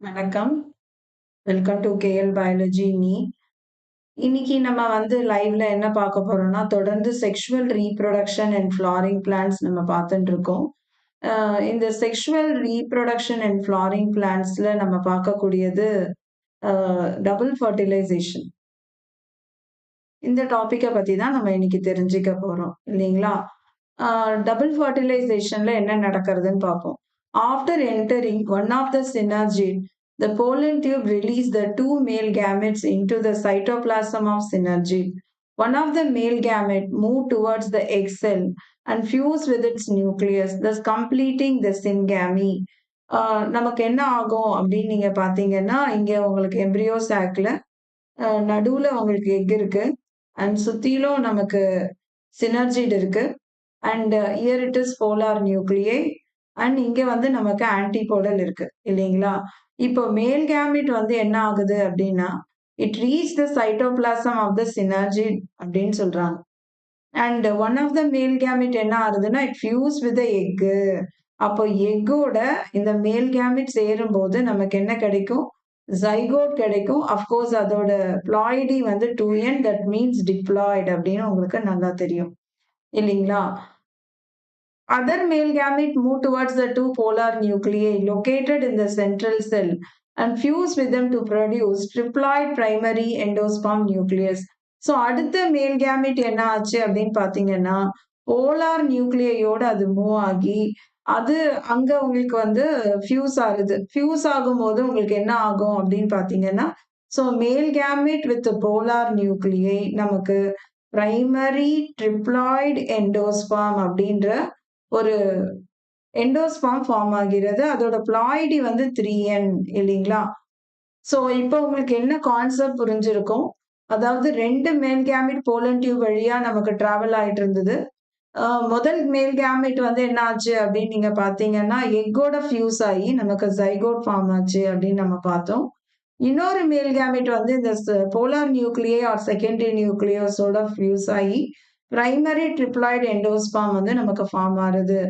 வணக்கம். Welcome to KL biology நீ. இன்னைக்கு நம்ம வந்து லைவ்ல என்ன பார்க்க போறோம்னா, தொடர்ந்து sexual reproduction and flowering plants நம்ம பார்த்துட்டு இருக்கோம். இந்த செக்ஷுவல் ரீப்ரொடக்ஷன் அண்ட் ஃப்ளாரிங் பிளான்ஸ்ல நம்ம பார்க்கக்கூடியது டபுள் ஃபர்டிலைசேஷன் இந்த டாப்பிக்கை பத்தி தான் நம்ம இன்னைக்கு தெரிஞ்சுக்க போறோம். இல்லைங்களா? டபுள் ஃபர்டிலைசேஷன்ல என்ன நடக்கிறதுன்னு பார்ப்போம். After entering one of the synergid, the pollen tube release the two male gametes into the cytoplasm of synergid. One of the male gamete move towards the egg cell and fuse with its nucleus, thus completing the syngamy. நமக்கு என்ன ஆகும் அப்படின்னு நீங்கள் பார்த்தீங்கன்னா இங்கே உங்களுக்கு embryo சாக்கில் நடுவில் உங்களுக்கு எக் இருக்கு அண்ட் சுற்றிலும் நமக்கு சினர்ஜிட் இருக்கு and here it is polar nuclei and இங்க வந்து நமக்கு ஆன்டிபோடல் இருக்கு இல்லைங்களா? இப்போ மேல் கேமிட் வந்து என்ன ஆகுது அப்படின்னா it reach the cytoplasm of the synergy அப்படின்னு சொல்றாங்க. அண்ட் ஒன் ஆஃப் த மேல் கேமிட் என்ன ஆகுதுன்னா இட் ஃபியூஸ் வித் எக்கு அப்போ எக்கோட இந்த மேல் கேமிட் சேரும்போது நமக்கு என்ன கிடைக்கும்? ஜைகோட் கிடைக்கும். அஃப்கோர்ஸ் அதோட ப்ளாய்டி வந்து two N that means diploid அப்படின்னு உங்களுக்கு நல்லா தெரியும். இல்லைங்களா? Other male gamete move towards the two polar nuclei located in the central cell and fuse with them to produce triploid primary endosperm nucleus. So அடுத்த male gamete என்ன ஆச்சு அப்படின்னு பார்த்தீங்கன்னா போலார் நியூக்ளியோட அது மூவ் ஆகி அது அங்க உங்களுக்கு வந்து ஃபியூஸ் ஆகுது ஃபியூஸ் ஆகும்போது உங்களுக்கு என்ன ஆகும் அப்படின்னு பார்த்தீங்கன்னா so male gamete with polar நியூக்ளியை நமக்கு பிரைமரி ட்ரிப்ளாய்டு எண்டோஸ்பாம் அப்படின்ற ஒரு எண்டோஸ்பாம் ஃபார்ம் ஆகிறது. அதோட பிளாய்டி வந்து த்ரீ என் இல்லைங்களா? ஸோ இப்போ உங்களுக்கு என்ன கான்செப்ட் புரிஞ்சிருக்கும்? அதாவது ரெண்டு மேல் கேமிட் போலன் டியூப் வழியா நமக்கு ட்ராவல் ஆகிட்டு இருந்தது. முதல் மேல் கேமிட் வந்து என்ன ஆச்சு அப்படின்னு நீங்கள் பார்த்தீங்கன்னா எக்கோட ஃபியூஸ் ஆகி நமக்கு ஜைகோட் ஃபார்ம் ஆச்சு அப்படின்னு நம்ம பார்த்தோம். இன்னொரு மேல் கேமிட் வந்து இந்த போலார் நியூக்ளியே ஆர் செகண்டரி நியூக்ளியோஸோட ஃபியூஸ் ஆகி பிரைமரி ட்ரிப்ளாய்டு எண்டோஸ்பாம் வந்து நமக்கு ஃபார்ம் ஆகுது.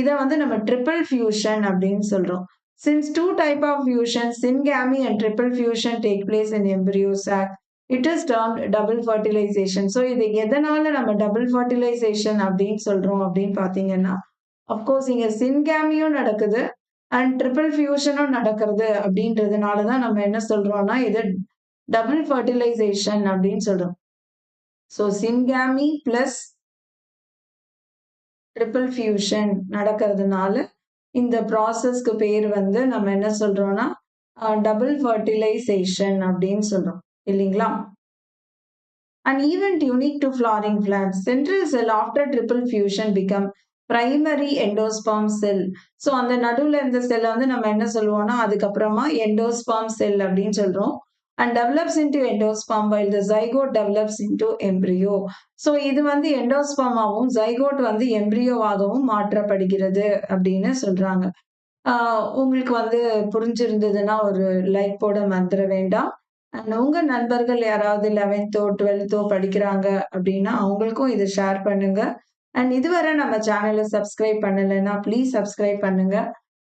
இதை வந்து நம்ம ட்ரிபிள் ஃபியூஷன் அப்படின்னு சொல்றோம். Since two type of fusion syngamy and triple fusion take place in embryo sac it is term double fertilization so இது எதனால நம்ம டபுள் ஃபர்டிலைசேஷன் அப்படின்னு சொல்றோம் அப்படின்னு பார்த்தீங்கன்னா அஃப்கோர்ஸ் இங்க சின்கேமியும் நடக்குது அண்ட் ட்ரிபிள் ஃபியூஷனும் நடக்கிறது அப்படின்றதுனால தான் நம்ம என்ன சொல்றோம்னா இது டபுள் ஃபர்டிலைசேஷன் அப்படின்னு சொல்றோம். So syngamy plus triple fusion நடக்கிறதுனால இந்த ப்ராசஸ்க்கு பேர் வந்து நம்ம என்ன சொல்றோம்னா டபுள் ஃபர்டிலைசேஷன் அப்படின்னு சொல்றோம். இல்லைங்களா? And event unique to flowering plants central cell after triple fusion become primary endosperm cell so அந்த நடுவில் இருந்த செல்லை வந்து நம்ம என்ன சொல்லுவோம்னா அதுக்கப்புறமா எண்டோஸ்பாம் செல் அப்படின்னு சொல்றோம். And develops into endosperm while the zygote develops into embryo. So இது வந்து எண்டோஸ்பாமாவும் ஜைகோட் வந்து எம்ப்ரியோவாகவும் மாற்றப்படுகிறது அப்படின்னு சொல்றாங்க. உங்களுக்கு வந்து புரிஞ்சிருந்ததுன்னா ஒரு லைக் போட மறந்துட வேண்டாம். அண்ட் உங்க நண்பர்கள் யாராவது லெவன்த்தோ டுவெல்த்தோ படிக்கிறாங்க அப்படின்னா அவங்களுக்கும் இதை ஷேர் பண்ணுங்க. அண்ட் இதுவரை நம்ம சேனலை சப்ஸ்கிரைப் பண்ணலைன்னா ப்ளீஸ் சப்ஸ்கிரைப் பண்ணுங்க.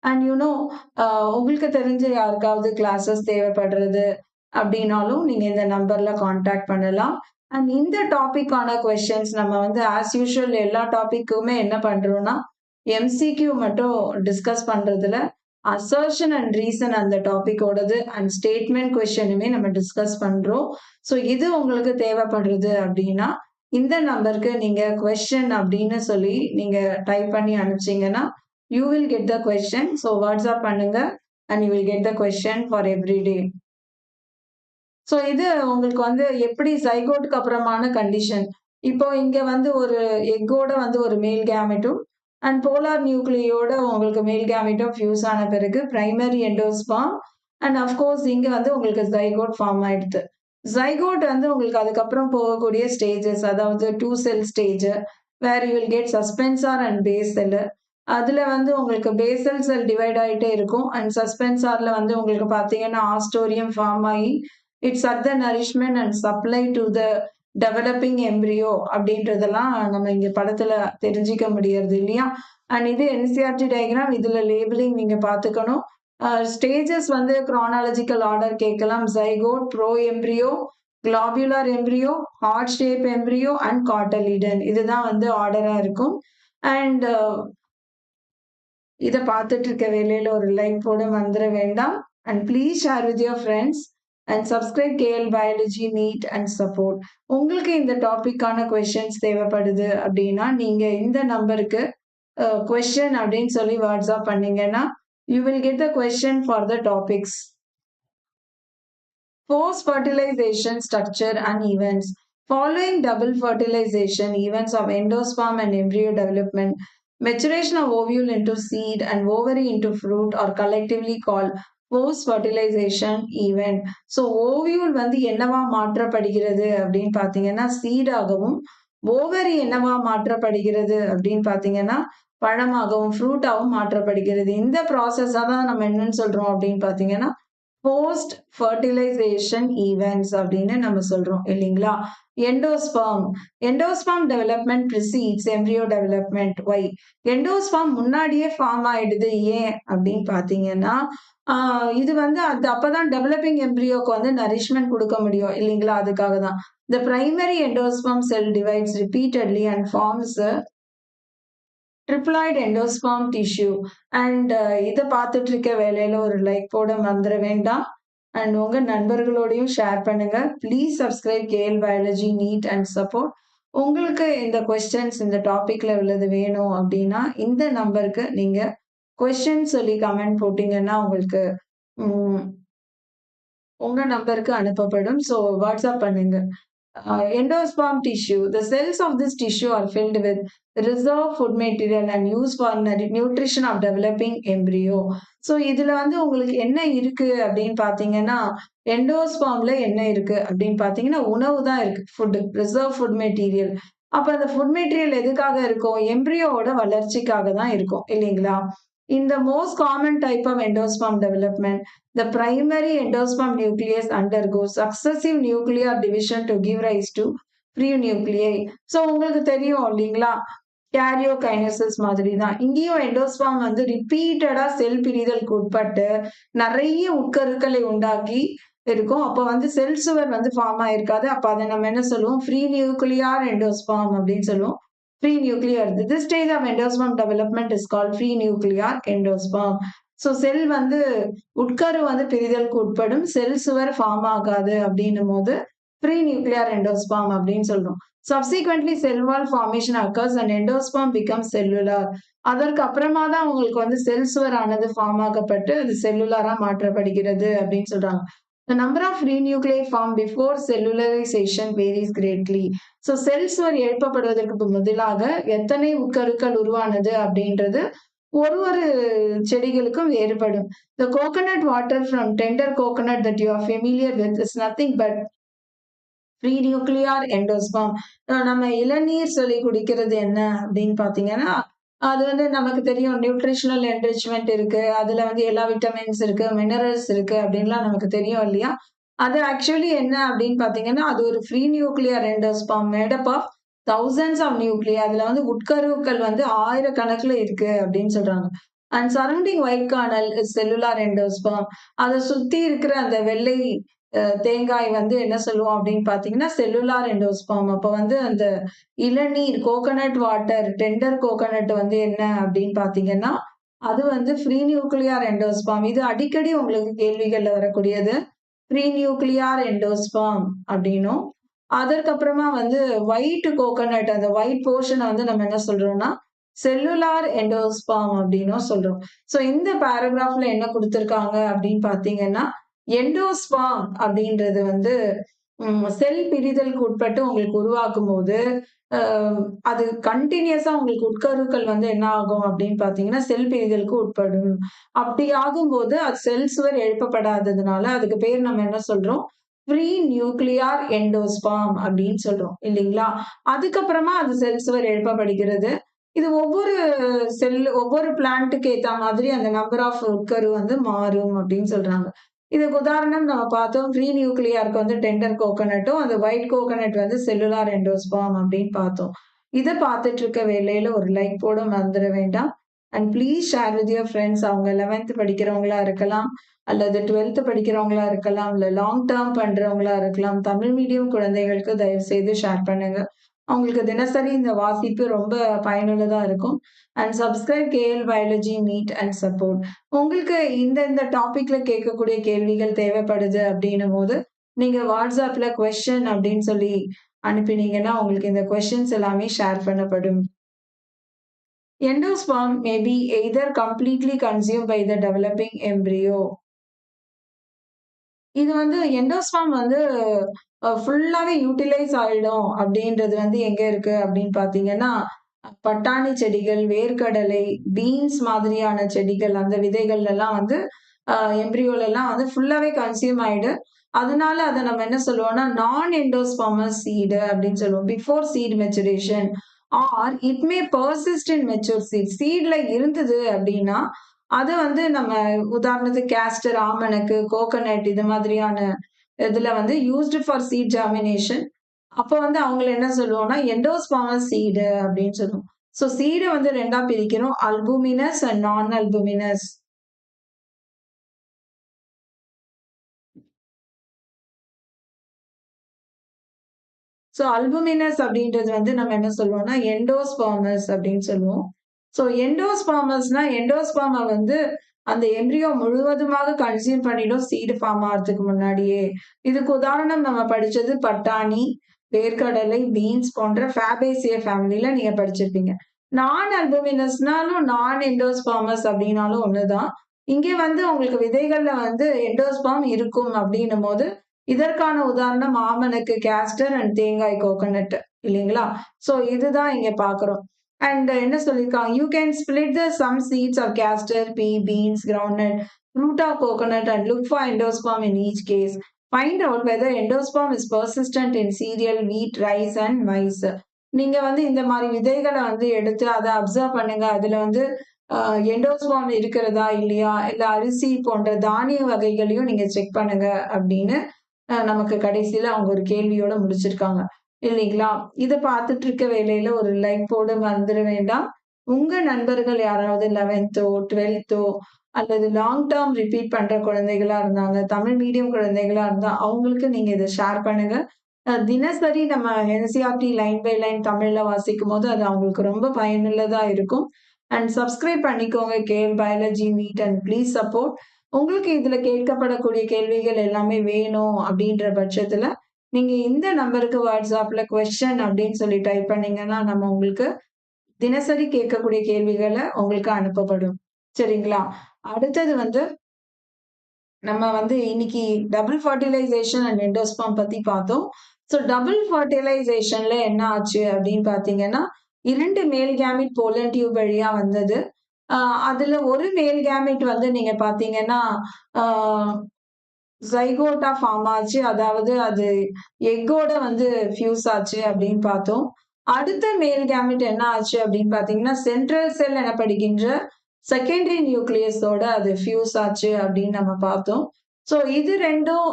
அண்ட் யூனோ உங்களுக்கு தெரிஞ்ச யாருக்காவது கிளாஸஸ் தேவைப்படுறது அப்படின்னாலும் நீங்க இந்த நம்பர்ல காண்டாக்ட் பண்ணலாம். அண்ட் இந்த டாபிக்கான கொஸ்டின்ஸ் நம்ம வந்து ஆஸ் யூஷுவல் எல்லா டாபிக்குமே என்ன பண்றோம்னா எம்சிக்யூ மட்டும் டிஸ்கஸ் பண்றதுல அசர்ஷன் அண்ட் ரீசன் அந்த டாபிக்கோடது அண்ட் ஸ்டேட்மெண்ட் கொஸ்டினுமே நம்ம டிஸ்கஸ் பண்றோம். ஸோ இது உங்களுக்கு தேவைப்படுறது அப்படின்னா இந்த நம்பருக்கு நீங்க கொஸ்டின் அப்படின்னு சொல்லி நீங்க டைப் பண்ணி அனுப்பிச்சீங்கன்னா you will get the question so WhatsApp பண்ணுங்க and you will get the question for every day so இது உங்களுக்கு வந்து எப்படி சைகோட்டுக்கு அப்புறமான கண்டிஷன் இப்போ இங்க வந்து ஒரு எக்கோட வந்து ஒரு மேல் கேமெட்டும் அண்ட் போலார் நியூக்ளியோட உங்களுக்கு மேல் கேமிட்டும் ஃபியூஸ் ஆன பிறகு பிரைமரி எண்டோஸ்பாம் அண்ட் அஃப்கோர்ஸ் இங்க வந்து உங்களுக்கு ஜைகோட் ஃபார்ம் ஆயிடுது. ஜைகோட் வந்து உங்களுக்கு அதுக்கப்புறம் போகக்கூடிய ஸ்டேஜஸ் அதாவது two cell stage where you will get suspensor and base அதில் வந்து உங்களுக்கு பேசல் செல் டிவைட் ஆயிட்டே இருக்கும் அண்ட் சஸ்பென்சாரில் வந்து உங்களுக்கு பார்த்தீங்கன்னா ஆஸ்டோரியம் ஃபார்ம் ஆகி it's at the nourishment and supply to the developing embryo அப்படின்றதெல்லாம் நம்ம இங்க படத்துல தெரிஞ்சிக்க முடியறது இல்லையா? அண்ட் இது என்சிஆர்டி டயக்ராம் இதுல லேபிளிங் நீங்க பாத்துக்கணும் ஸ்டேஜஸ் uh, வந்து குரானாலஜிக்கல் ஆர்டர் கேட்கலாம். Zygote proembryo globular embryo heart shape embryo and cotyledon இதுதான் வந்து ஆர்டரா இருக்கும். அண்ட் uh, இதை பார்த்துட்டு இருக்க வேலையில ஒரு லைக் போட வந்துட வேண்டாம். And please share with your friends and subscribe KL biology NEET and support உங்களுக்கு இந்த டாபிக்கான கொஷின்ஸ் தேவைப்படுது அப்படின்னா நீங்க இந்த நம்பருக்கு கொஸ்டின் அப்படின்னு சொல்லி வாட்ஸ்அப் பண்ணீங்கன்னா you will get the question for the topics Post fertilization structure and events. Following double fertilization, events of endosperm and embryo development, maturation of ovule into seed and ovary into fruit are collectively called post fertilization event so ovule வந்து என்னவா மாற்றப்படுகிறது அப்படின்னு பார்த்தீங்கன்னா சீடாகவும் ovary என்னவா மாற்றப்படுகிறது அப்படின்னு பார்த்தீங்கன்னா பழமாகவும் ஃப்ரூட்டாகவும் மாற்றப்படுகிறது. இந்த ப்ராசஸாக தான் நம்ம என்னன்னு சொல்றோம் அப்படின்னு பார்த்தீங்கன்னா போஸ்ட் ஃபர்டிலைசேஷன் ஈவெண்ட்ஸ் அப்படின்னு நம்ம சொல்றோம் இல்லைங்களா? Endosperm endosperm development precedes embryo development why endosperm முன்னாடியே ஃபார்ம் ஆயிடுது. ஏன்? அப்படின்னு பார்த்தீங்கன்னா இது வந்து அது அப்பதான் டெவலப்பிங் எம்ப்ரியோக்கு வந்து நரிஷ்மெண்ட் கொடுக்க முடியும். இல்லைங்களா? அதுக்காக தான் the primary endosperm cell divides repeatedly and forms triploid endosperm tissue and இதை பார்த்துட்டு இருக்க வேலையில ஒரு லைக் போட மறந்துட வேண்டாம். அண்ட் உங்க நண்பர்களோடையும் ஷேர் பண்ணுங்க. Please subscribe KL biology NEET and support உங்களுக்கு இந்த கொஸ்டின்ஸ் இந்த டாப்பிக்கில் உள்ளது வேணும் அப்படின்னா இந்த நம்பருக்கு நீங்க கொஸ்டின் சொல்லி கமெண்ட் போட்டீங்கன்னா உங்களுக்கு உங்க நம்பருக்கு அனுப்பப்படும். ஸோ வாட்ஸ்அப் பண்ணுங்க. Uh, endosperm tissue. The cells of this tissue are filled with reserve food material and used for nutrition of developing embryo. So இதுல வந்து உங்களுக்கு என்ன இருக்கு அப்படின்னு பாத்தீங்கன்னா எண்டோஸ்பாம்ல என்ன இருக்கு அப்படின்னு பாத்தீங்கன்னா உணவு தான் இருக்கு ஃபுட் ரிசர்வ் ஃபுட் மெட்டீரியல் அப்போ அந்த ஃபுட் மெட்டீரியல் எதுக்காக இருக்கும் எம்ப்ரியோவோட வளர்ச்சிக்காக தான் இருக்கும் இல்லைங்களா In the most common type of endosperm development, the primary endosperm nucleus undergoes successive nuclear division to give rise to free nuclei. So உங்களுக்கு தெரியும் இல்லைங்களா? கேரியோகைனசிஸ் மாதிரி தான் இங்கேயும் எண்டோஸ்பாம் வந்து ரிப்பீட்டடா செல் பிரிதலுக்கு உட்பட்டு நிறைய உட்கருக்களை உண்டாக்கி இருக்கும். அப்போ வந்து செல் சுவர் வந்து ஃபார்ம் ஆயிருக்காது. அப்போ அதை நம்ம என்ன சொல்லுவோம்? ஃப்ரீ நியூக்ளியார் எண்டோஸ்பாம் அப்படின்னு சொல்லுவோம். Free nuclear. This stage of endosperm development is called free nuclear endosperm. So cell வந்து உட்கரு வந்து பிரிதலுக்கு உட்படும் செல் சுவர் ஃபார்ம் ஆகாது அப்படின்னும் போது ப்ரீ நியூக்ளியர் எண்டோஸ்பாம் அப்படின்னு சொல்றோம் subsequently cell wall formation occurs and endosperm become cellular அதற்கு அப்புறமா தான் உங்களுக்கு வந்து செல் சுவர் ஆனது ஃபார்ம் ஆகப்பட்டு அது செல்லுலாரா மாற்றப்படுகிறது அப்படின்னு சொல்றாங்க The number of free formed before cellularization varies greatly. So cells ஒரு எழுப்பப்படுவதற்கு முதலாக எத்தனை உட்கருக்கள் உருவானது அப்படின்றது ஒரு ஒரு செடிகளுக்கும் வேறுபடும் the coconut water from tender coconut that you are familiar with is nothing but free nuclear endosperm நம்ம இளநீர் சொல்லி குடிக்கிறது என்ன அப்படின்னு பார்த்தீங்கன்னா அது வந்து நமக்கு தெரியும். நியூட்ரிஷனல் என்ரிச்மெண்ட் இருக்கு. அதுல வந்து எல்லா விட்டமின்ஸ் இருக்கு மினரல்ஸ் இருக்கு அப்படின்லாம் நமக்கு தெரியும் இல்லையா? அது ஆக்சுவலி என்ன அப்படின்னு பாத்தீங்கன்னா அது ஒரு free nuclear endosperm made up of thousands of nuclear அதுல வந்து உட்கருக்கள் வந்து ஆயிரக்கணக்குல இருக்கு அப்படின்னு சொல்றாங்க. And surrounding white kernel cellular endosperm அதை சுத்தி இருக்கிற அந்த வெள்ளை தேங்காய் வந்து என்ன சொல்லுவோம் அப்படின்னு பாத்தீங்கன்னா செல்லுலார் எண்டோஸ்பாம் அப்ப வந்து அந்த இளநீர் கோகனட் வாட்டர் டெண்டர் கோகனட் வந்து என்ன அப்படின்னு பாத்தீங்கன்னா அது வந்து ஃப்ரீ நியூக்ளியார் எண்டோஸ்பாம் இது அடிக்கடி உங்களுக்கு கேள்விகள்ல வரக்கூடியது. ஃப்ரீ நியூக்ளியார் எண்டோஸ்பாம் அப்படின்னும். அதற்கப்புறமா வந்து ஒயிட் கோகனட் அந்த ஒயிட் போர்ஷனை வந்து நம்ம என்ன சொல்றோம்னா செல்லுலார் எண்டோஸ்பாம் அப்படின்னும் சொல்றோம். ஸோ இந்த பேராகிராஃப்ல என்ன கொடுத்துருக்காங்க அப்படின்னு பாத்தீங்கன்னா எண்டோஸ்பாம் அப்படின்றது வந்து செல் பிரிதலுக்கு உட்பட்டு உங்களுக்கு உருவாக்கும் போது அது கண்டினியூஸா உங்களுக்கு உட்கருக்கள் வந்து என்ன ஆகும் அப்படின்னு பாத்தீங்கன்னா செல் பிரிதலுக்கு உட்படும். அப்படி ஆகும்போது அது செல் சுவர் எழுப்பப்படாததுனால அதுக்கு பேர் நம்ம என்ன சொல்றோம்? ப்ரீ நியூக்ளியார் எண்டோஸ்பாம் அப்படின்னு சொல்றோம் இல்லைங்களா? அதுக்கப்புறமா அது செல் சுவர் எழுப்பப்படுகிறது. இது ஒவ்வொரு செல் ஒவ்வொரு பிளான்ட்டுக்கு ஏத்த மாதிரி அந்த நம்பர் ஆஃப் உட்கரு வந்து மாறும் அப்படின்னு சொல்றாங்க. இதுக்கு உதாரணம் நம்ம பார்த்தோம் ஃப்ரீ நியூக்ளியாருக்கு வந்து டெண்டர் கோகனட்டும் அந்த ஒயிட் கோகனட் வந்து செல்லுலார் எண்டோஸ்பாம் அப்படின்னு பார்த்தோம். இதை பார்த்துட்டு இருக்க வேலையில ஒரு லைக் போட மறந்துட வேண்டாம். And please share with your friends அவங்க 11த் படிக்கிறவங்களா இருக்கலாம் அல்லது 12த் படிக்கிறவங்களா இருக்கலாம் இல்ல லாங் டேர்ம் பண்றவங்களா இருக்கலாம். தமிழ் மீடியம் குழந்தைகளுக்கு தயவு செய்து ஷேர் பண்ணுங்க. அவங்களுக்கு தினசரி இந்த வாசிப்பு ரொம்ப பயனுள்ளதா இருக்கும். And subscribe KL biology NEET and support உங்களுக்கு இந்த இந்த டாப்பிக்கில் கேட்கக்கூடிய கேள்விகள் தேவைப்படுது அப்படின்னும் போது நீங்க வாட்ஸ்அப்ல கொஷின் அப்படின்னு சொல்லி அனுப்பினீங்கன்னா உங்களுக்கு இந்த கொஸ்டின்ஸ் எல்லாமே ஷேர் பண்ணப்படும். Endosperm may be either completely consumed by the developing embryo. இது வந்து எண்டோஸ்பாம் வந்து ஃபுல்லாவே யூட்டிலைஸ் ஆயிடும் அப்படின்றது வந்து எங்க இருக்கு அப்படின்னு பார்த்தீங்கன்னா பட்டாணி செடிகள் வேர்க்கடலை பீன்ஸ் மாதிரியான செடிகள் அந்த விதைகள்லலாம் வந்து எம்ப்ரியோலெல்லாம் வந்து ஃபுல்லாவே கன்சியூம் ஆயிடு. அதனால அதை நம்ம என்ன சொல்லுவோம்னா நான் எண்டோஸ்பாமஸ் சீடு அப்படின்னு சொல்லுவோம். Before seed maturation or it may persist in mature seed சீட்ல இருந்தது அப்படின்னா அது வந்து நம்ம உதாரணத்துக்கு கேஸ்டர் ஆமணக்கு கோகனட் இது மாதிரியான இதுல வந்து யூஸ்டு ஃபார் சீட் ஜாமினேஷன் அப்போ வந்து அவங்கள என்ன சொல்லுவோம்னா எண்டோஸ்பார்மஸ் சீடு அப்படின்னு சொல்லுவோம். ஸோ சீடை வந்து ரெண்டா பிரிக்கிறோம். Albuminous and non albuminous so albuminous அப்படின்றது வந்து நம்ம என்ன சொல்லுவோம்னா எண்டோஸ்பாமஸ் அப்படின்னு சொல்லுவோம். ஸோ எண்டோஸ்பாமஸ்னா எண்டோஸ்பாம வந்து அந்த எம்ப்ரியோ முழுவதுமாக கன்சியூம் பண்ணிடும் சீடு ஃபார்ம் ஆகிறதுக்கு முன்னாடியே. இதுக்கு உதாரணம் நம்ம படிச்சது பட்டாணி வேர்க்கடலை பீன்ஸ் போன்ற ஃபேபேசிய ஃபேமிலியில நீங்க படிச்சிருப்பீங்க. நான் அல்புமினஸ்னாலும் நான் எண்டோஸ்பாமஸ் அப்படின்னாலும் ஒண்ணுதான். இங்கே வந்து உங்களுக்கு விதைகள்ல வந்து எண்டோஸ்பாம் இருக்கும் அப்படின்னும் போது இதற்கான உதாரணம் மாமனுக்கு கேஸ்டர் அண்ட் தேங்காய் கோகனட் இல்லைங்களா? சோ இதுதான் இங்க பாக்குறோம் அண்ட் uh, என்ன சொல்லியிருக்காங்க you can split the some seeds or castor pea beans groundnut root of coconut and look for endosperm in each case find out whether endosperm is persistent in cereal wheat rice and maize நீங்க வந்து இந்த மாதிரி விதைகளை வந்து எடுத்து அதை observe பண்ணுங்க. அதுல வந்து எண்டோஸ்பாம் இருக்கிறதா இல்லையா? இல்ல அரிசி போன்ற தானிய வகைகளையும் நீங்க செக் பண்ணுங்க அப்படின்னு நமக்கு கடைசியில அவங்க ஒரு கேள்வியோட முடிச்சிருக்காங்க. இல்லைங்களா? இதை பார்த்துட்டு இருக்க வேலையில ஒரு லைக் போட வந்துட வேண்டாம். உங்க நண்பர்கள் யாராவது லெவன்த்தோ டுவெல்த்தோ அல்லது லாங் டேர்ம் ரிப்பீட் பண்ற குழந்தைகளா இருந்தாங்க தமிழ் மீடியம் குழந்தைகளா இருந்தா அவங்களுக்கு நீங்க இதை ஷேர் பண்ணுங்க. தினசரி நம்ம என்சிஆர்டி லைன் பை லைன் தமிழ்ல வாசிக்கும் போது அது அவங்களுக்கு ரொம்ப பயனுள்ளதா இருக்கும். அண்ட் சப்ஸ்கிரைப் பண்ணிக்கோங்க. KL biology NEET and please support உங்களுக்கு இதுல கேட்கப்படக்கூடிய கேள்விகள் எல்லாமே வேணும் அப்படின்ற பட்சத்துல நீங்க இந்த நம்பருக்கு வாட்ஸ்அப்ல கொஸ்டின் அப்படின்னு சொல்லி டைப் பண்ணீங்கன்னா நம்ம உங்களுக்கு தினசரி கேட்கக்கூடிய கேள்விகளை உங்களுக்கு அனுப்பப்படும். சரிங்களா? அடுத்தது வந்து நம்ம வந்து இன்னைக்கு டபுள் ஃபர்டிலைசேஷன் அண்ட் எண்டோஸ்பாம் பத்தி பார்த்தோம். ஸோ டபுள் ஃபர்டிலைசேஷன்ல என்ன ஆச்சு அப்படின்னு பாத்தீங்கன்னா இரண்டு மேல் கேமிட் போலன் டியூப் வழியா வந்தது. அதுல ஒரு மேல் கேமிட் வந்து நீங்க பாத்தீங்கன்னா ஜைகோட்டா ஃபார்ம் ஆச்சு. அதாவது அது எக்கோட வந்து ஃபியூஸ் ஆச்சு அப்படின்னு பார்த்தோம். அடுத்த மேல் கேமிட் என்ன ஆச்சு அப்படின்னு பாத்தீங்கன்னா சென்ட்ரல் செல் எனப்படுகின்ற செகண்டரி நியூக்ளியஸோட அது ஃபியூஸ் ஆச்சு அப்படின்னு நம்ம பார்த்தோம். ஸோ இது ரெண்டும்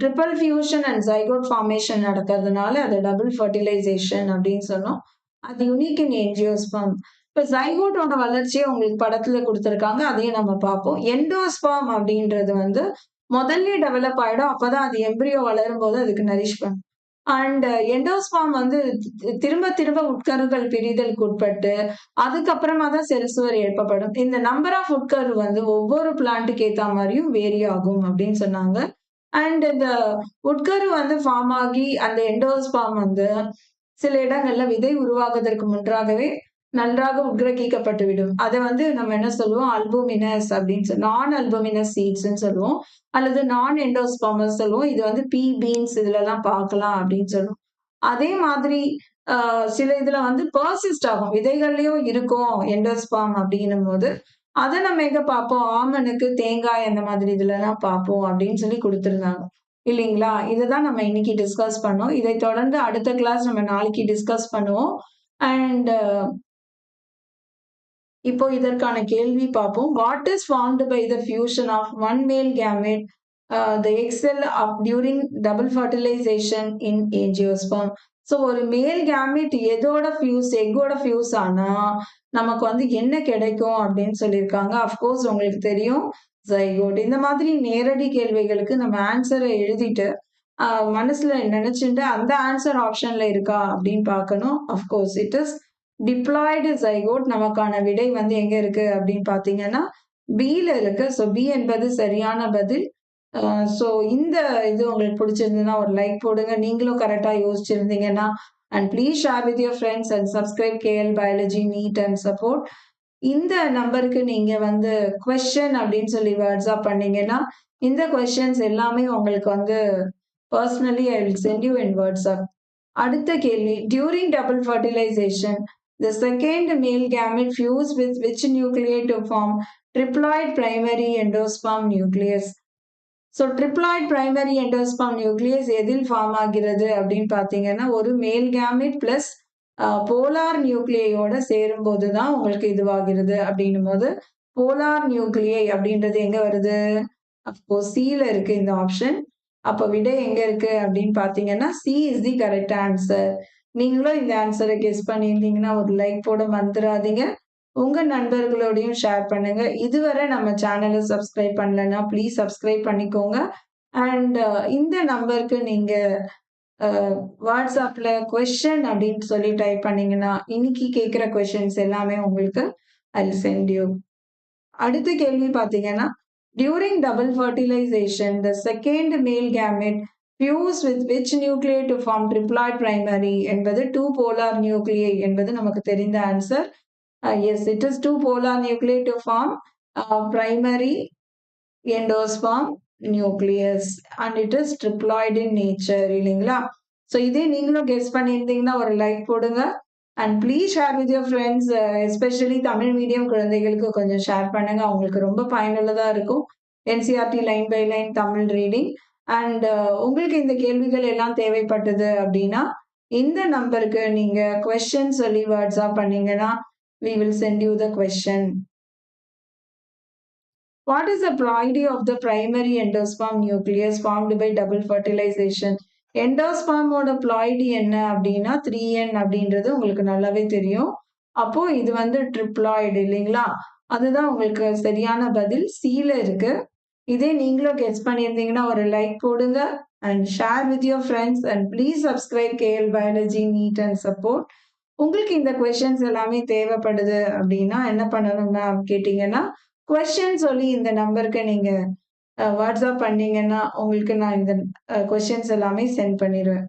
triple fusion and zygote formation நடக்கிறதுனால அது டபுள் ஃபர்டிலைசேஷன் அப்படின்னு சொன்னோம். அது யூனிக் இன் என்ஜியோஸ்பம் இப்போ ஜைகோட்டோட வளர்ச்சியை உங்களுக்கு படத்துல கொடுத்துருக்காங்க. அதையும் நம்ம பார்ப்போம். எண்டோஸ்பாம் அப்படின்றது வந்து முதல்ல டெவலப் ஆயிடும். அப்பதான் அது எம்பிரியோ வளரும் போது அதுக்கு நரிஷ் பண்ணும். அண்ட் எண்டோஸ்பாம் uh, வந்து திரும்ப திரும்ப உட்கருகள் பிரிதலுக்கு உட்பட்டு அதுக்கப்புறமா தான் செல்சுவர் எழுப்பப்படும். இந்த நம்பர் ஆஃப் உட்கரு வந்து ஒவ்வொரு பிளான்ட்டுக்கு ஏத்த மாதிரியும் வேரி ஆகும் அப்படின்னு சொன்னாங்க. அண்ட் இந்த உட்கரு வந்து ஃபார்ம் ஆகி அந்த எண்டோஸ்பாம் வந்து சில இடங்கள்ல விதை உருவாகுவதற்கு முன்றாகவே நன்றாக உட்கிரகிக்கப்பட்டு விடும் அதை வந்து நம்ம என்ன சொல்லுவோம்? அல்புமினஸ் அப்படின்னு சொல்லி நான் அல்புமினஸ் சீட்ஸ்ன்னு சொல்லுவோம். அல்லது நான் எண்டோஸ்பாமஸ் சொல்லுவோம். இது வந்து பி பீன்ஸ் இதுல எல்லாம் பார்க்கலாம் அப்படின்னு சொல்லுவோம். அதே மாதிரி ஆஹ் சில இதுல வந்து பர்சிஸ்ட் ஆகும். விதைகள்லயும் இருக்கும் எண்டோஸ்பாம் அப்படின்னும் போது அதை நம்ம எங்க பார்ப்போம்? ஆமனுக்கு தேங்காய் அந்த மாதிரி இதுல எல்லாம் பார்ப்போம் அப்படின்னு சொல்லி கொடுத்துருந்தாங்க. இல்லைங்களா? இதுதான் நம்ம இன்னைக்கு டிஸ்கஸ் பண்ணோம். இதை தொடர்ந்து அடுத்த கிளாஸ் நம்ம நாளைக்கு டிஸ்கஸ் பண்ணுவோம். அண்ட் இப்போ இதற்கான கேள்வி பார்ப்போம். What is formed by the fusion of one male gamete the egg cell of during double fertilization in angiosperm so ஒரு மேல் கேமிட் எதோட ஃபியூஸ் எக்கோட ஃபியூஸ் ஆனால் நமக்கு வந்து என்ன கிடைக்கும் அப்படின்னு சொல்லியிருக்காங்க. அஃப்கோர்ஸ் உங்களுக்கு தெரியும் ஜைகோட் இந்த மாதிரி நேரடி கேள்விகளுக்கு நம்ம ஆன்சரை எழுதிட்டு uh, மனசுல நினைச்சுட்டு அந்த ஆன்சர் ஆப்ஷன்ல இருக்கா அப்படின்னு பார்க்கணும். Of course it is diploid zygote நமக்கான விடை வந்து எங்க இருக்கு அப்படின்னு பாத்தீங்கன்னா பியில இருக்கு. ஸோ பி என்பது சரியான பதில். ஸோ இந்த இது உங்களுக்கு பிடிச்சிருந்ததுன்னா ஒரு லைக் போடுங்க. நீங்களும் கரெக்டாக யோசிச்சிருந்தீங்கன்னா and please share with your friends and subscribe KL biology NEET and support இந்த நம்பருக்கு நீங்க வந்து கொஸ்டின் அப்படின்னு சொல்லி வாட்ஸ்அப் பண்ணீங்கன்னா இந்த கொஸ்டின்ஸ் எல்லாமே உங்களுக்கு வந்து personally I will send you in WhatsApp அடுத்த கேள்வி. During double fertilization the second male gamete fuse with which nuclei to form triploid primary endosperm nucleus. So triploid primary endosperm nucleus எதில் form ஆகிறது அப்படின்னு பார்த்தீங்கன்னா ஒரு மேல் கேமிட் ப்ளஸ் போலார் நியூக்ளியோட சேரும் போது தான் உங்களுக்கு இதுவாகிறது அப்படின்னும் போது போலார் நியூக்ளியை அப்படின்றது எங்க வருது? அப்போ சில இருக்கு இந்த ஆப்ஷன் அப்போ விடை எங்க இருக்கு அப்படின்னு பார்த்தீங்கன்னா C is the correct answer நீங்களும் இந்த ஆன்சரை கெஸ் பண்ணியிருந்தீங்கன்னா ஒரு லைக் போட மறந்துடாதீங்க. உங்க நண்பர்களோடையும் ஷேர் பண்ணுங்க. இதுவரை நம்ம சேனலை சப்ஸ்கிரைப் பண்ணலன்னா ப்ளீஸ் சப்ஸ்கிரைப் பண்ணிக்கோங்க. அண்ட் uh, இந்த நம்பருக்கு நீங்க uh, வாட்ஸ்அப்ல கொஷன் அப்படின்னு சொல்லி டைப் பண்ணீங்கன்னா இன்னைக்கு கேட்குற கொஷின்ஸ் எல்லாமே உங்களுக்கு ஐ சென்ட் யூ அடுத்த கேள்வி பார்த்தீங்கன்னா during double fertilization the second male gamete fuse with which nuclei to form triploid primary என்பது டூ போலார் நியூக்ளியை என்பது நமக்கு தெரிந்த answer yes it is two polar nuclei to form primary uh, nucleus and it is it in nature uh, இல்லைங்களா? So இதே நீங்களும் guess பண்ணியிருந்தீங்கன்னா ஒரு like போடுங்க. And please share with your friends especially Tamil medium குழந்தைகளுக்கு கொஞ்சம் share பண்ணுங்க. அவங்களுக்கு ரொம்ப பயனுள்ளதாக இருக்கும். NCERT line by line Tamil reading and uh, உங்களுக்கு இந்த கேள்விகள் எல்லாம் தேவைப்பட்டது அப்படின்னா இந்த நம்பருக்கு நீங்க கொஸ்டின் சொல்லி வாட்ஸ்அப் பண்ணீங்கன்னா we will send you the question what is the ploidy of the primary endosperm nucleus formed by double fertilization எண்டோஸ்பாமோட ploidy என்ன அப்படின்னா த்ரீ என் அப்படின்றது உங்களுக்கு நல்லாவே தெரியும். அப்போ இது வந்து ட்ரிப்ளாய்டு இல்லைங்களா? அதுதான் உங்களுக்கு சரியான பதில். சீல இருக்கு. இதே நீங்களும் கெஸ் பண்ணியிருந்தீங்கன்னா ஒரு லைக் போடுங்க and share with your friends and please subscribe KL biology NEET and support உங்களுக்கு இந்த கொஷின்ஸ் எல்லாமே தேவைப்படுது அப்படின்னா என்ன பண்ணணும்னா கேட்டீங்கன்னா கொஷின் சொல்லி இந்த நம்பருக்கு நீங்கள் வாட்ஸ்அப் பண்ணீங்கன்னா உங்களுக்கு நான் இந்த கொஷின்ஸ் எல்லாமே சென்ட் பண்ணிடுவேன்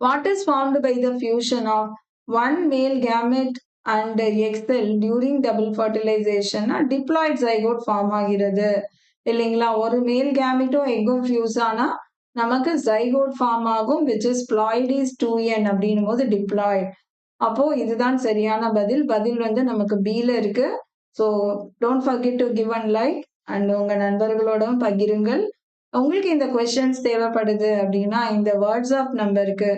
what is formed by the fusion of one male gamete and egg cell during double ஃபர்டிலைசேஷன்னா diploid zygote form ஆகிறது. இல்லைங்களா? ஒரு மேல் கேமிட்டும் எக்கும் ஃபியூஸ் ஆனால் நமக்கு ஜைகோட் ஃபார்ம் ஆகும் which is ploidy is two n அப்படின்னும் போது டிப்ளாய்ட் அப்போ இதுதான் சரியான பதில். பதில் வந்து நமக்கு பீல இருக்கு. So don't forget to give and like and உங்க நண்பர்களோடும் பகிருங்கள். உங்களுக்கு இந்த கொஸ்டின்ஸ் தேவைப்படுது அப்படின்னா இந்த வாட்ஸ்அப் நம்பருக்கு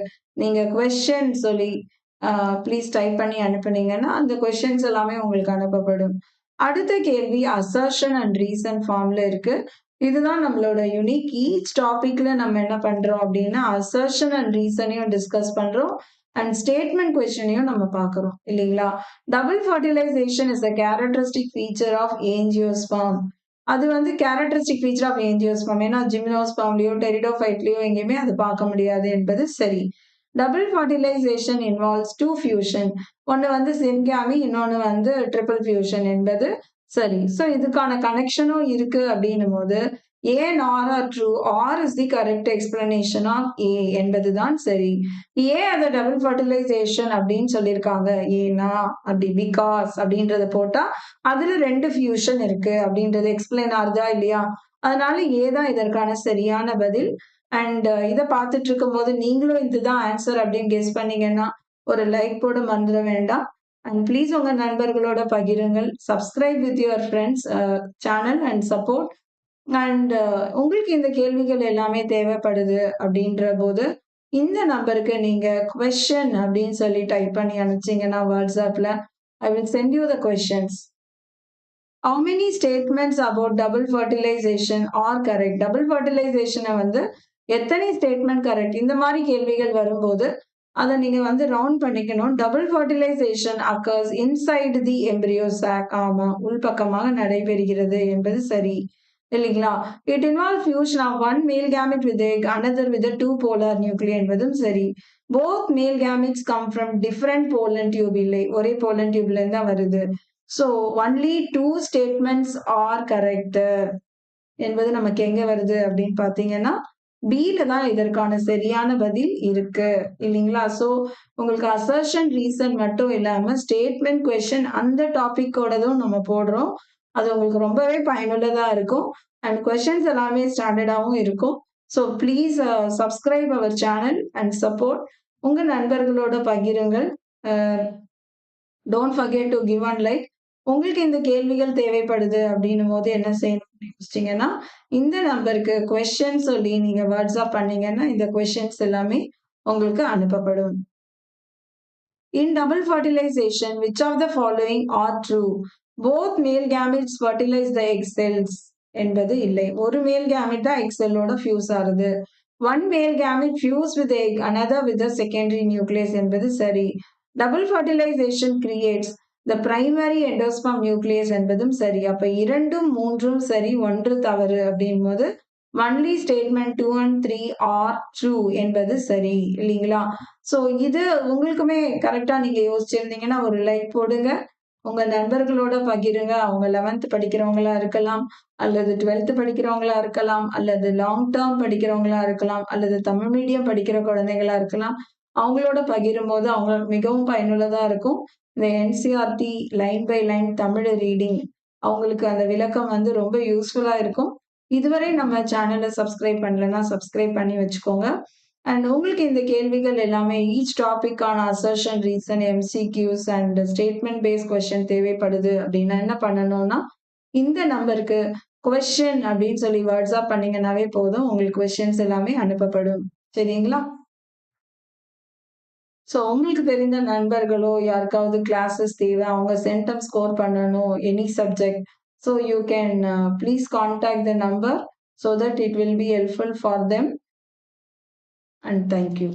நீங்க கொஸ்டின் சொல்லி ப்ளீஸ் டைப் பண்ணி அனுப்புனீங்கன்னா அந்த கொஸ்டின்ஸ் எல்லாமே உங்களுக்கு அனுப்பப்படும். அடுத்த கேள்வி அசர்ஷன் அண்ட் ரீசன் ஃபார்ம்ல இருக்கு. இதுதான் நம்மளோட யூனிக் ஈச் டாபிக்ல நம்ம என்ன பண்றோம் அப்படின்னா அசர்ஷன் அண்ட் ரீசனையும் டிஸ்கஸ் பண்றோம். அண்ட் ஸ்டேட்மெண்ட் கொஸ்டினையும் நம்ம பார்க்குறோம் இல்லைங்களா? Double fertilization is a characteristic feature of angiosperm அது வந்து கேரக்டரிஸ்டிக் ஃபீச்சர் ஆஃப் ஏஞ்சியோஸ்பாம் ஏன்னா ஜிம்னோஸ்பாம்லயோ டெரிடோஃபைட்லயோ எங்கேயுமே அது பார்க்க முடியாது என்பது சரி. Double fertilization involves two fusion ஒன்று வந்து சின்காமி இன்னொன்று வந்து ட்ரிபிள் ஃபியூஷன் என்பது சரி. ஸோ இதுக்கான கனெக்ஷனும் இருக்கு அப்படின்னும் போது A nor R true R is the correct explanation of A என்பதுதான் சரி. ஏ அதை டபுள் ஃபர்டிலைசேஷன் அப்படின்னு சொல்லியிருக்காங்க. ஏனா அப்படி பிகாஸ் அப்படின்றத போட்டா அதுல ரெண்டு ஃபியூஷன் இருக்கு அப்படின்றது எக்ஸ்பிளைன் ஆகுதா இல்லையா? அதனால ஏதான் இதற்கான சரியான பதில். அண்ட் uh, இதை பார்த்துட்டு இருக்கும் போது நீங்களும் இதுதான் ஆன்சர் அப்படின்னு கெஸ் பண்ணீங்கன்னா ஒரு லைக் போட மறந்துட வேண்டாம். அண்ட் ப்ளீஸ் உங்கள் நண்பர்களோட பகிருங்கள். Subscribe with your friends channel and support and உங்களுக்கு இந்த கேள்விகள் எல்லாமே தேவைப்படுது அப்படின்ற போது இந்த நம்பருக்கு நீங்கள் கொஷன் அப்படின்னு சொல்லி டைப் பண்ணி அனுப்பிச்சிங்கன்னா வாட்ஸ்அப்பில் I will send you the questions how many statements about double fertilization are correct double ஃபர்டிலைசேஷனை வந்து எத்தனை ஸ்டேட்மெண்ட் கரெக்ட் இந்த மாதிரி கேள்விகள் வரும்போது அதை நீங்க வந்து ரவுண்ட் பண்ணிக்கணும். Double fertilization occurs inside the embryo sac ஆமா உள்பக்கமாக நடைபெறுகிறது என்பது சரி. இல்லைங்களா? It involve fusion of one male gamete with egg another with two polar nuclear என்பதும் சரி. Both male gametes come from different pollen tube இல்லை. ஒரே போலன் டியூப்ல இருந்து தான் வருது. So only two statements are correct என்பது நமக்கு எங்க வருது அப்படின்னு பாத்தீங்கன்னா பியில தான் இதற்கான சரியான பதில் இருக்கு இல்லைங்களா? ஸோ உங்களுக்கு அசர்ஷன் ரீசன் மட்டும் இல்லாம ஸ்டேட்மெண்ட் கொஷின் அந்த டாபிக்கோடதும் நம்ம போடுறோம். அது உங்களுக்கு ரொம்பவே பயனுள்ளதா இருக்கும். அண்ட் கொஷன்ஸ் எல்லாமே ஸ்டாண்டர்டாகவும் இருக்கும். So please subscribe our channel and support உங்க நண்பர்களோட பகிருங்கள். Don't forget to give and like உங்களுக்கு இந்த கேள்விகள் தேவைப்படுது அப்படின்னும் போது என்ன செய்யணும் யோசிச்சிங்கன்னா இந்த நம்பருக்கு கொஸ்டின் சொல்லி நீங்க வாட்ஸ்அப் பண்ணீங்கன்னா இந்த கொஸ்டின்ஸ் எல்லாமே உங்களுக்கு அனுப்பப்படும். In double fertilisation which of the following are true both male gametes fertilise the egg என்பது இல்லை. ஒரு மேல் கேமிட் தான் எக் செல்லோட ஃபியூஸ் ஆகுது. One male gamete fuse with egg another with secondary nucleus என்பது சரி. Double fertilization creates the primary endosperm nucleus என்பதும் சரி. அப்ப இரண்டும் மூன்றும் சரி ஒன்று தவறு அப்படின் போது only statement two and three are true என்பது சரி இல்லைங்களா? ஸோ இது உங்களுக்குமே கரெக்டா நீங்க யோசிச்சிருந்தீங்கன்னா ஒரு லைக் போடுங்க. உங்க நண்பர்களோட பகிருங்க. அவங்க லெவன்த் படிக்கிறவங்களா இருக்கலாம் அல்லது டுவெல்த் படிக்கிறவங்களா இருக்கலாம் அல்லது லாங் டேர்ம் படிக்கிறவங்களா இருக்கலாம் அல்லது தமிழ் மீடியம் படிக்கிற குழந்தைகளா இருக்கலாம். அவங்களோட பகிரும் போது அவங்க மிகவும் பயனுள்ளதா இருக்கும். இந்த NCERT line by line Tamil reading அவங்களுக்கு அந்த விளக்கம் வந்து ரொம்ப யூஸ்ஃபுல்லா இருக்கும். இதுவரை நம்ம சேனலை சப்ஸ்கிரைப் பண்ணலன்னா சப்ஸ்கிரைப் பண்ணி வச்சுக்கோங்க. அண்ட் உங்களுக்கு இந்த கேள்விகள் எல்லாமே each டாபிக்கான assertion reason MCQs and statement base question தேவைப்படுது அப்படின்னா என்ன பண்ணணும்னா இந்த நம்பருக்கு கொஸ்டின் அப்படின்னு சொல்லி வாட்ஸ்அப் பண்ணீங்கன்னாவே போதும். உங்களுக்கு கொஸ்டின்ஸ் எல்லாமே அனுப்பப்படும். சரிங்களா? ஸோ உங்களுக்கு தெரிந்த நண்பர்களோ யாருக்காவது கிளாஸஸ் தேவை அவங்க சென்டம் ஸ்கோர் பண்ணணும் any subject so you can please contact the number so that it will be helpful for them and thank you